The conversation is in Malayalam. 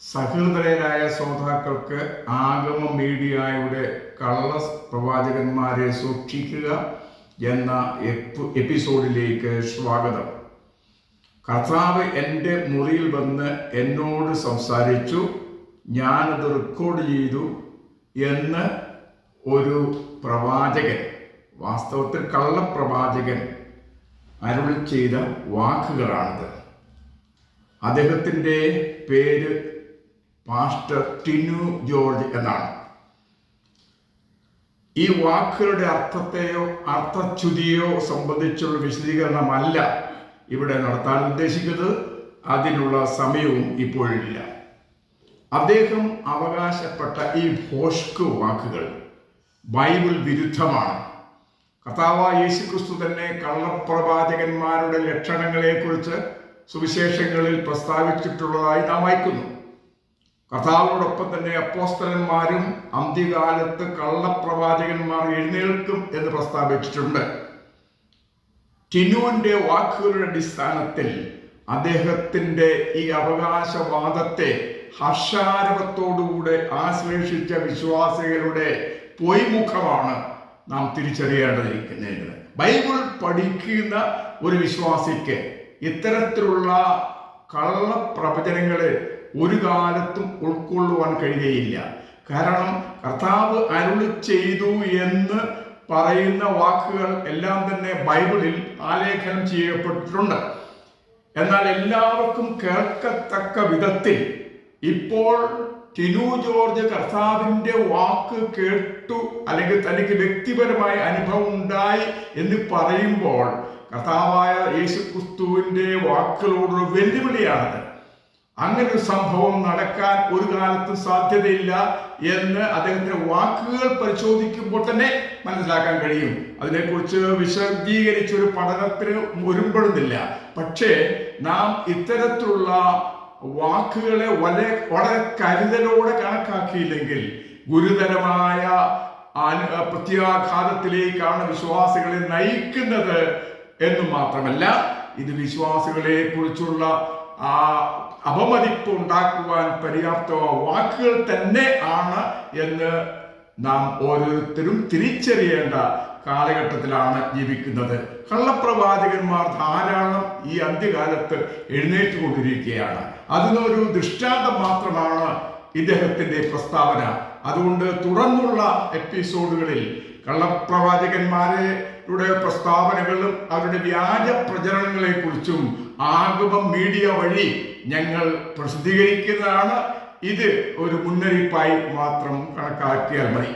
സഹൃദയരായ ശ്രോതാക്കൾക്ക് ആഗമ മീഡിയയുടെ കള്ള പ്രവാചകന്മാരെ സൂക്ഷിക്കുക എന്ന എപ്പിസോഡിലേക്ക് സ്വാഗതം. കർത്താവ് എന്റെ മുറിയിൽ വന്ന് എന്നോട് സംസാരിച്ചു ഞാനത് റെക്കോർഡ് ചെയ്തു എന്ന് ഒരു പ്രവാചകൻ വാസ്തവത്തിൽ കള്ളപ്രവാചകൻ അരുൾ ചെയ്ത വാക്കുകളാണിത്. അദ്ദേഹത്തിന്റെ പേര് പാസ്റ്റർ ടിനു ജോർജ് എന്നാണ്. ഈ വാക്കുകളുടെ അർത്ഥത്തെയോ അർത്ഥച്യുതിയോ സംബന്ധിച്ചുള്ള വിശദീകരണമല്ല ഇവിടെ നടത്താൻ ഉദ്ദേശിക്കുന്നത്. അതിനുള്ള സമയവും ഇപ്പോഴില്ല. അദ്ദേഹം അവകാശപ്പെട്ട ഈ ഭോഷ്ക് വാക്കുകൾ ബൈബിൾ വിരുദ്ധമാണ്. കർത്താവ യേശുക്രിസ്തു തന്നെ കള്ളപ്രവാചകന്മാരുടെ ലക്ഷണങ്ങളെക്കുറിച്ച് സുവിശേഷങ്ങളിൽ പ്രസ്താവിച്ചിട്ടുള്ളതായി നാം വായിക്കുന്നു. കർത്താവിനോടൊപ്പം തന്നെ അപ്പോസ്തലന്മാരും അന്ത്യകാലത്ത് കള്ളപ്രവാചകന്മാർ എഴുന്നേൽക്കും എന്ന് പ്രസ്താവിച്ചിട്ടുണ്ട്. ടിനുവിന്റെ വാക്കുകളുടെ അടിസ്ഥാനത്തിൽ അദ്ദേഹത്തിന്റെ ഈ അവകാശവാദത്തെ ഹർഷാരവത്തോടുകൂടെ ആശ്ലേഷിച്ച വിശ്വാസികളുടെ പൊയ്മുഖമാണ് നാം തിരിച്ചറിയേണ്ടതിരിക്കുന്നത്. ബൈബിൾ പഠിക്കുന്ന ഒരു വിശ്വാസിക്ക് ഇത്തരത്തിലുള്ള കള്ളപ്രവചനങ്ങളെ ഒരു കാലത്തും ഉൾക്കൊള്ളുവാൻ കഴിയുകയില്ല. കാരണം കർത്താവ് അരുളി ചെയ്തു എന്ന് പറയുന്ന വാക്കുകൾ എല്ലാം തന്നെ ബൈബിളിൽ ആലേഖനം ചെയ്യപ്പെട്ടിട്ടുണ്ട്. എന്നാൽ എല്ലാവർക്കും കേൾക്കത്തക്ക വിധത്തിൽ ഇപ്പോൾ ടിനു ജോർജ് കർത്താവിന്റെ വാക്ക് കേട്ടു അല്ലെങ്കിൽ തനിക്ക് വ്യക്തിപരമായ അനുഭവം ഉണ്ടായി എന്ന് പറയുമ്പോൾ കർത്താവായ യേശു ക്രിസ്തുവിന്റെ വാക്കുകളോടുള്ള വെല്ലുവിളിയാണത്. അങ്ങനെ സംഭവം നടക്കാൻ ഒരു കാലത്തും സാധ്യതയില്ല എന്ന് അദ്ദേഹത്തിന്റെ വാക്കുകൾ പരിശോധിക്കുമ്പോൾ തന്നെ മനസ്സിലാക്കാൻ കഴിയും. അതിനെക്കുറിച്ച് വിശദീകരിച്ച ഒരു പഠനത്തിന് ഒരുമ്പെടുന്നില്ല. പക്ഷേ നാം ഇത്തരത്തിലുള്ള വാക്കുകളെ വളരെ വളരെ കരുതലോടെ കണക്കാക്കിയില്ലെങ്കിൽ ഗുരുതരമായ പ്രത്യാഘാതത്തിലേക്കാണ് വിശ്വാസികളെ നയിക്കുന്നത് എന്ന് മാത്രമല്ല ഇത് വിശ്വാസികളെ കുറിച്ചുള്ള ആ അപമതിപ്പ് ഉണ്ടാക്കുവാൻ പര്യാപ്ത വാക്കുകൾ തന്നെ ആണ് എന്ന് നാം ഓരോരുത്തരും തിരിച്ചറിയേണ്ട കാലഘട്ടത്തിലാണ് ജീവിക്കുന്നത്. കള്ളപ്രവാചകന്മാർ ധാരാളം ഈ അന്ത്യകാലത്ത് എഴുന്നേറ്റ് കൊണ്ടിരിക്കുകയാണ് അതിനൊരു ദൃഷ്ടാന്തം മാത്രമാണ് ഇദ്ദേഹത്തിന്റെ പ്രസ്താവന. അതുകൊണ്ട് തുടർന്നുള്ള എപ്പിസോഡുകളിൽ കള്ളപ്രവാചകന്മാരുടെ പ്രസ്താവനകളും അവരുടെ വ്യാജ പ്രചരണങ്ങളെ കുറിച്ചും ആഗമം മീഡിയ വഴി ഞങ്ങൾ പ്രസിദ്ധീകരിക്കുന്നതാണ്. ഇത് ഒരു മുന്നറിയിപ്പായി മാത്രം കണക്കാക്കിയാൽ മതി.